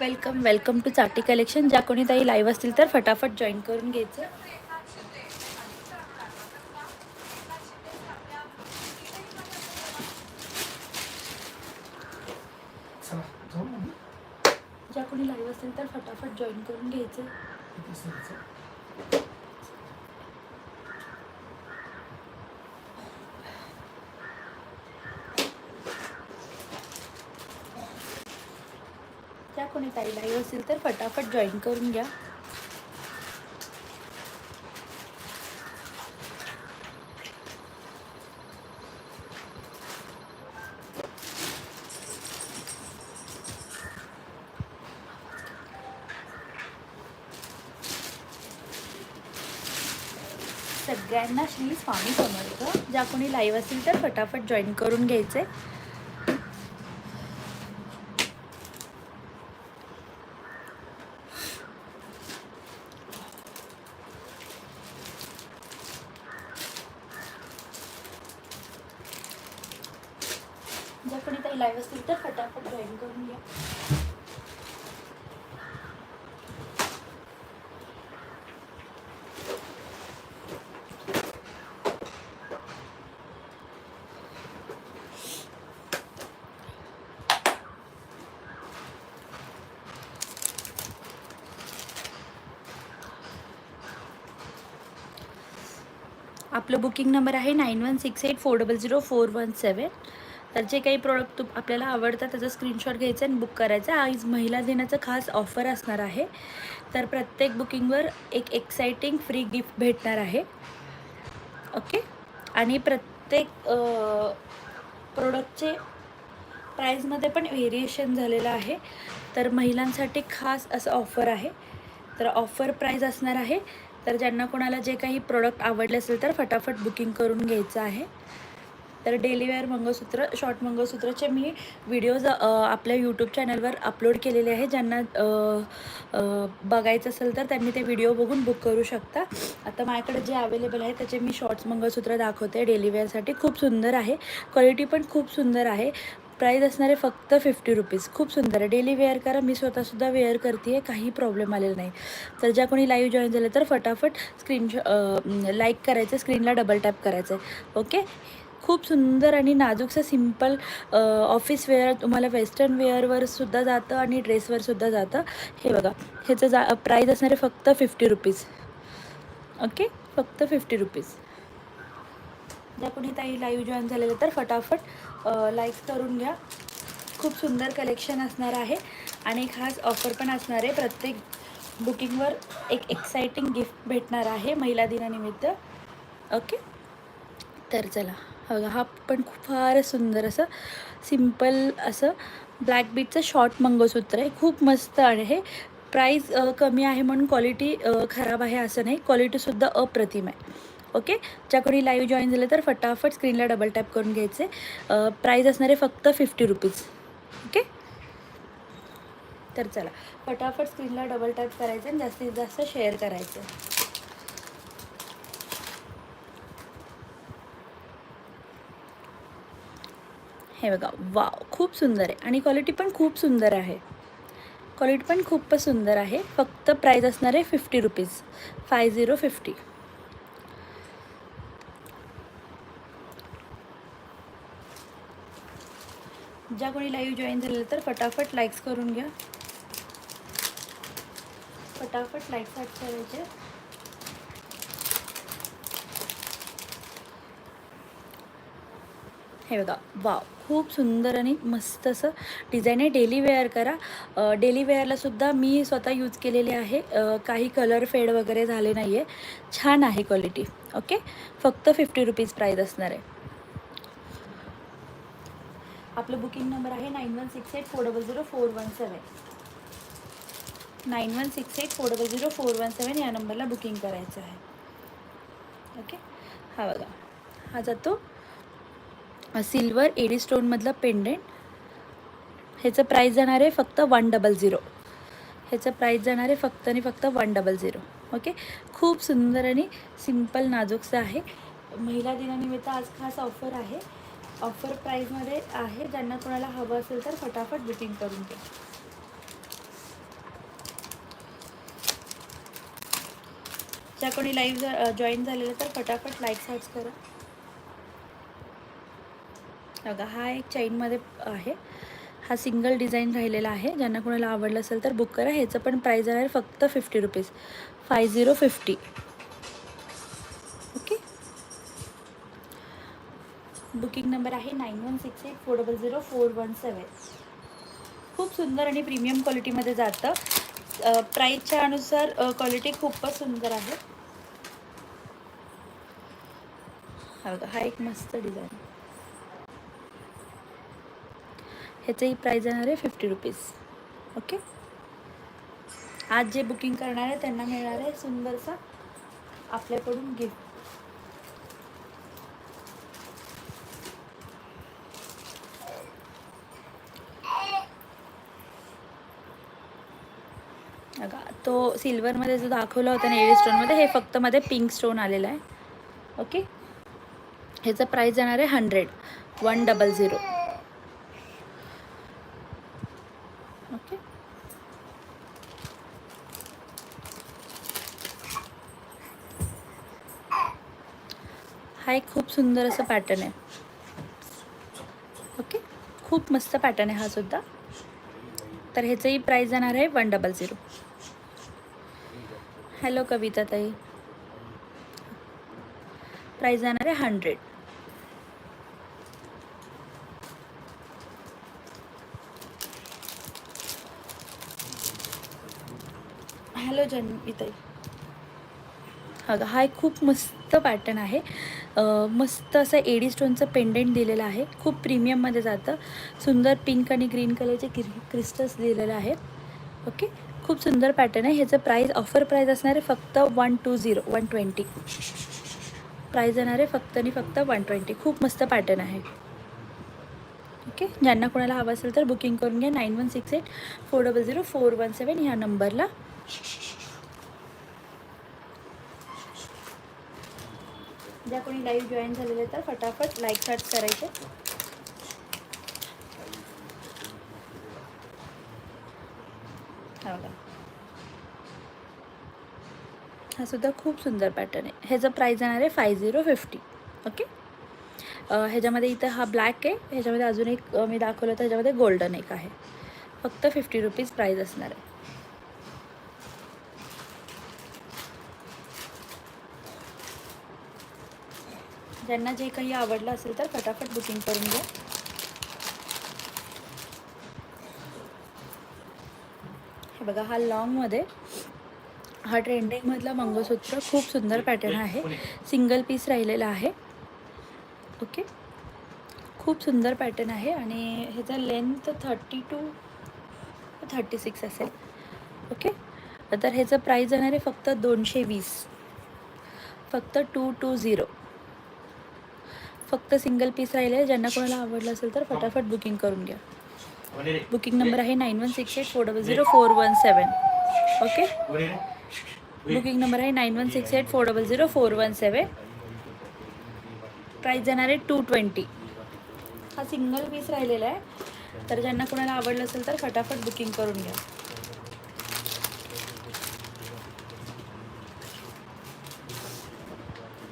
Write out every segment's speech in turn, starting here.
Welcome welcome to चाटी collection. ज्या कोणी ताई लाईव्ह असतील तर फटाफट जॉईन करून घ्यायचं. ज्या कोणी लाईव्ह असतील तर फटाफट जॉईन करून घ्यायचं. किती असेल तर फटाफट जॉईन करून घ्या. सगळ्यांना श्री स्वामी समर्थ. ज्या कोणी लाईव्ह असतील तर फटाफट जॉईन करून घ्यायचे ज्या कोणी लाईव्ह असतील तर फटाफट जॉईन करून घ्या. आपलं बुकिंग नंबर आहे nine one six eight four double zero four one seven तर जे काही प्रोडक्ट तू आपल्याला आवडतात त्याचा स्क्रीनशॉट घ्यायचा आणि बुक करायचा. आज महिला दिनाचं खास ऑफर असणार आहे. तर प्रत्येक बुकिंगवर एक एक्साइटिंग फ्री गिफ्ट भेटणार आहे. ओके आणि प्रत्येक प्रोडक्टचे प्राईजमध्ये पण व्हेरिएशन झालेलं आहे. तर महिलांसाठी खास असं ऑफर आहे. तर ऑफर प्राईज असणार आहे. तर ज्यांना कोणाला जे काही प्रोडक्ट आवडले असेल तर फटाफट बुकिंग करून घ्यायचं आहे. तर डेली वेअर मंगळसूत्र शॉर्ट मंगळसूत्राचे मी व्हिडिओज आपल्या यूट्यूब चॅनलवर अपलोड केलेले आहे. ज्यांना बघायचं असेल तर त्यांनी ते व्हिडिओ बघून बुक करू शकता. आता माझ्याकडे जे अवेलेबल आहे त्याचे मी शॉर्ट्स मंगळसूत्र दाखवते डेली वेअरसाठी खूप सुंदर आहे. क्वालिटी पण खूप सुंदर आहे. प्राईज असणारे फक्त फिफ्टी रुपीज खूप सुंदर आहे. डेली वेअर करा. मी स्वतःसुद्धा वेअर करते आहे काही प्रॉब्लेम आलेला नाही. तर ज्या कोणी लाईव्ह जॉईन झालं तर फटाफट स्क्रीन लाईक करायचं. स्क्रीनला डबल टॅप करायचं आहे ओके खूप सुंदर आणि नाजूकसं सिंपल ऑफिस वेअर तुम्हाला वेस्टर्न वेअरवर सुद्धा जातं आणि ड्रेसवर सुद्धा जातं. हे बघा ह्याचं जा प्राईज असणारे फक्त फिफ्टी रुपीज ओके फक्त फिफ्टी रुपीज ज्या कोणी ताई लाईव्ह जॉईन झालेलं तर फटाफट लाईक करून घ्या. खूप सुंदर कलेक्शन असणार आहे. आणि खास ऑफर पण असणार आहे. प्रत्येक बुकिंगवर एक एक्साइटिंग गिफ्ट भेटणार आहे महिला दिनानिमित्त. ओके तर चला. बघा हा पण खूप फार सुंदर असं सिंपल असं ब्लॅक बीटचं शॉर्ट मंगळसूत्र आहे. खूप मस्त आहे प्राईस कमी आहे म्हणून क्वालिटी खराब आहे असं नाही. क्वालिटीसुद्धा अप्रतिम आहे. ओके ज्या कोणी लाईव्ह जॉईन झालं तर फटाफट स्क्रीनला डबल टॅप करून घ्यायचे. प्राईज असणारे फक्त फिफ्टी रुपीज ओके तर चला. फटाफट स्क्रीनला डबल टॅप करायचं आणि जास्तीत जास्त शेअर करायचं. हे बघा वाव खूप सुंदर आहे. आणि क्वालिटी पण खूप सुंदर आहे. क्वालिटी पण खूपच सुंदर आहे. फक्त प्राईज असणार आहे fifty rupees five zero fifty ज्या कोणी लाईव्ह जॉईन झालेलं तर फटाफट लाईक्स करून घ्या. फटाफट लाईक्स ॲड करायचे. हे बघा वाव. खूप सुंदर आणि मस्त असं डिझाईन आहे. डेली वेअर करा. डेली वेअरला सुद्धा मी स्वतः यूज केलेले आहे. काही कलर फेड वगैरे झाले नाही आहे छान आहे क्वालिटी ओके फक्त फिफ्टी रुपीज प्राईज असणार आहे. आपलं बुकिंग नंबर आहे nine one six eight four double zero four one seven nine one six eight four double zero four one seven या नंबरला बुकिंग करायचं आहे. ओके हा बघा. हा जातो. हा सिल्वर एडी स्टोनमधलं पेंडेंट ह्याचं प्राईस जाणार आहे फक्त वन डबल झिरो ह्याचं प्राईस जाणार आहे फक्त आणि फक्त वन डबल झिरो ओके खूप सुंदर आणि सिंपल नाजूकचं आहे. महिला दिनानिमित्त आज खास ऑफर आहे. ऑफर प्राईजमध्ये आहे. ज्यांना कोणाला हवं असेल तर फटाफट बुकिंग करून घ्या. ज्या कोणी लाईव्ह जॉईन झालेलं तर फटाफट लाईक सर्च करा. बघा हा एक चैनमध्ये आहे. हा सिंगल डिझाईन राहिलेला आहे. ज्यांना कोणाला आवडलं असेल तर बुक करा. ह्याचं पण प्राईज आहे फक्त fifty rupees. Five zero fifty. Okay? Booking number आहे nine one six eight four double zero four one seven. खूप सुंदर आणि प्रीमियम क्वालिटीमध्ये जातं. प्राईजच्या अनुसार क्वालिटी खूपच सुंदर आहे. हा हा एक मस्त डिझाईन. ह्याचंही प्राईज येणार आहे फिफ्टी रुपीज ओके आज जे बुकिंग करणार आहे त्यांना मिळणार आहे सुंदरसा आपल्याकडून गिफ्ट तो सिल्वरमध्ये जो दाखवला होता नेव्ही स्टोनमध्ये हे फक्त मध्ये पिंक स्टोन आलेला आहे. ओके ह्याचं प्राईस जाणार आहे hundred one double zero okay हा एक खूप सुंदर असं पॅटर्न आहे. ओके खूप मस्त पॅटर्न आहे हा सुद्धा. तर ह्याचंही प्राईस जाणार आहे one double zero hello Kavita ताई. प्राईस जाणार आहे हंड्रेड हॅलो जन्मिताई. बघा अगं हा एक खूप मस्त पॅटर्न आहे. मस्त असं एडी स्टोनचं पेंडेंट दिलेलं आहे. खूप प्रीमियममध्ये जातं. सुंदर पिंक आणि ग्रीन कलरचे क्रि क्रिस्टल्स दिलेले आहेत ओके खूप सुंदर पॅटर्न आहे. ह्याचं प्राईज ऑफर प्राईज असणार आहे फक्त one two zero one twenty price येणार आहे फक्त आणि फक्त वन ट्वेंटी खूप मस्त पॅटर्न आहे. ओके ज्यांना कोणाला हवं असेल तर बुकिंग करून घ्या. Nine one six eight four double zero four one seven ह्या नंबरला ज्या कोणी लाईव्ह जॉईन झालेले तर फटाफट लाईक चार्ज करायचे. हा बघा. हा सुद्धा खूप सुंदर पॅटर्न आहे. ह्याचं प्राईज येणार आहे फाय झिरो फिफ्टी ओके ह्याच्यामध्ये इथं हा ब्लॅक आहे. ह्याच्यामध्ये अजून एक मी दाखवलं तर ह्याच्यामध्ये गोल्डन एक आहे. फक्त फिफ्टी रुपीज प्राईज असणार आहे. ज्यांना जे काही आवडलं असेल तर फटाफट बुकिंग करून घ्या. हे बघा हा लॉंगमध्ये हा ट्रेंडिंगमधला मंगळसूत्र खूप सुंदर पॅटर्न आहे. सिंगल पीस राहिलेला आहे. ओके खूप सुंदर पॅटर्न आहे आणि ह्याचा length thirty two thirty six असेल. ओके तर ह्याचं प्राईस जाणार आहे फक्त दोनशे वीस. फक्त टू टू झिरो फक्त सिंगल पीस राहिले ज्यांना कोणाला आवडलं असेल तर फटाफट बुकिंग करून घ्या. बुकिंग नंबर आहे nine one six eight four double zero four one seven okay booking number आहे nine one six eight four double zero four one seven price जाणार आहे टू ट्वेंटी हा सिंगल पीस राहिलेला आहे. तर ज्यांना कोणाला आवडलं असेल तर फटाफट बुकिंग करून घ्या.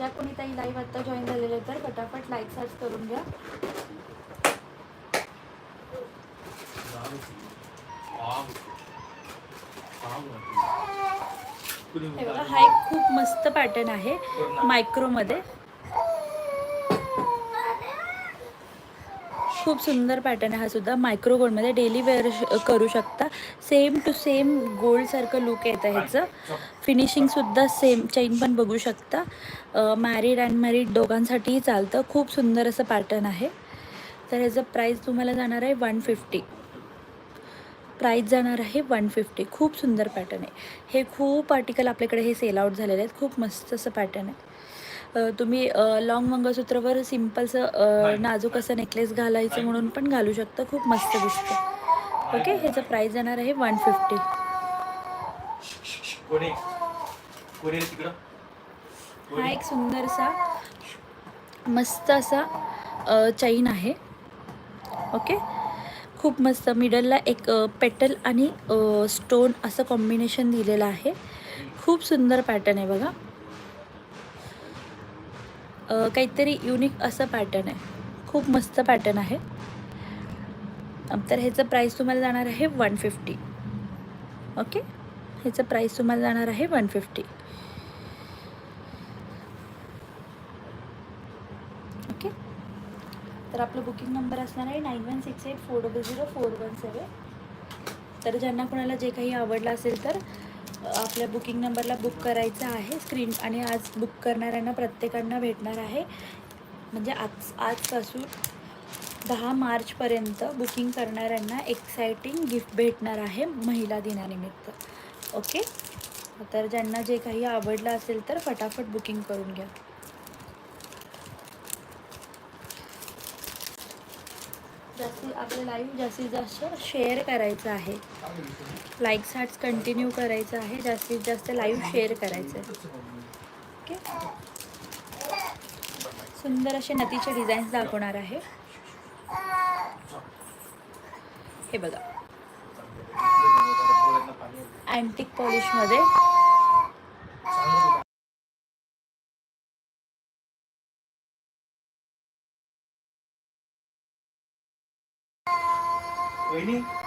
ज्या कोणी ताई लाईव्ह आत्ता जॉईन झालेले तर फटाफट लाईक सर्च करून घ्या. हे बघा हा एक खूप मस्त पॅटर्न आहे मायक्रोमध्ये खूप सुंदर पॅटर्न आहे हा सुद्धा. मायक्रो गोल्डमध्ये डेली वेअर श- करू शकता. सेम टू सेम गोल्डसारखं लुक येतं ह्याचं. फिनिशिंगसुद्धा सेम चैन पण बघू शकता. मॅरिड अँड मॅरिड दोघांसाठीही चालतं. खूप सुंदर असं पॅटर्न आहे. तर ह्याचं प्राईस तुम्हाला जाणार आहे वन फिफ्टी प्राईस जाणार आहे वन फिफ्टी खूप सुंदर पॅटर्न आहे. हे खूप आर्टिकल आपल्याकडे हे सेल आउट झालेले आहेत. खूप मस्त असं पॅटर्न आहे. तुम्ही लॉंग मंगळसूत्रावर सिम्पलचं नाजूक असं नेकलेस घालायचं म्हणून पण घालू शकता. खूप मस्त दिसतं. ओके ह्याचं प्राईस जाणार आहे वन फिफ्टी हा एक सुंदरसा मस्त असा चैन आहे. ओके खूप मस्त. मिडलला एक पेटल आणि स्टोन असं कॉम्बिनेशन दिलेलं आहे. खूप सुंदर पॅटर्न आहे बघा. काहीतरी युनिक असं पॅटर्न आहे. खूप मस्त पॅटर्न आहे. तर ह्याचं प्राईस तुम्हाला जाणार आहे वन फिफ्टी ओके ह्याचं प्राईस तुम्हाला जाणार आहे वन फिफ्टी ओके तर आपलं बुकिंग नंबर असणार आहे nine one six eight four double zero four one seven तर ज्यांना कोणाला जे काही आवडलं असेल तर आपल्या बुकिंग नंबरला बुक करायचं आहे स्क्रीन आणि आज बुक करणाऱ्यांना प्रत्येकांना भेटणार आहे. म्हणजे आज आजपासून दहा मार्चपर्यंत बुकिंग करणाऱ्यांना एक्सायटिंग गिफ्ट भेटणार आहे महिला दिनानिमित्त. ओके तर ज्यांना जे काही आवडलं असेल तर फटाफट बुकिंग करून घ्या. जास्तीत आपलं लाईव्ह जास्तीत जास्त शेअर करायचं आहे. लाईक हार्ट्स कंटिन्यू करायचं आहे. जास्तीत जास्त लाईव्ह शेअर करायचं आहे. ओके सुंदर असे नदीचे डिझाईन्स दाखवणार आहे. हे बघा. अँटिक पॉलिशमध्ये 给你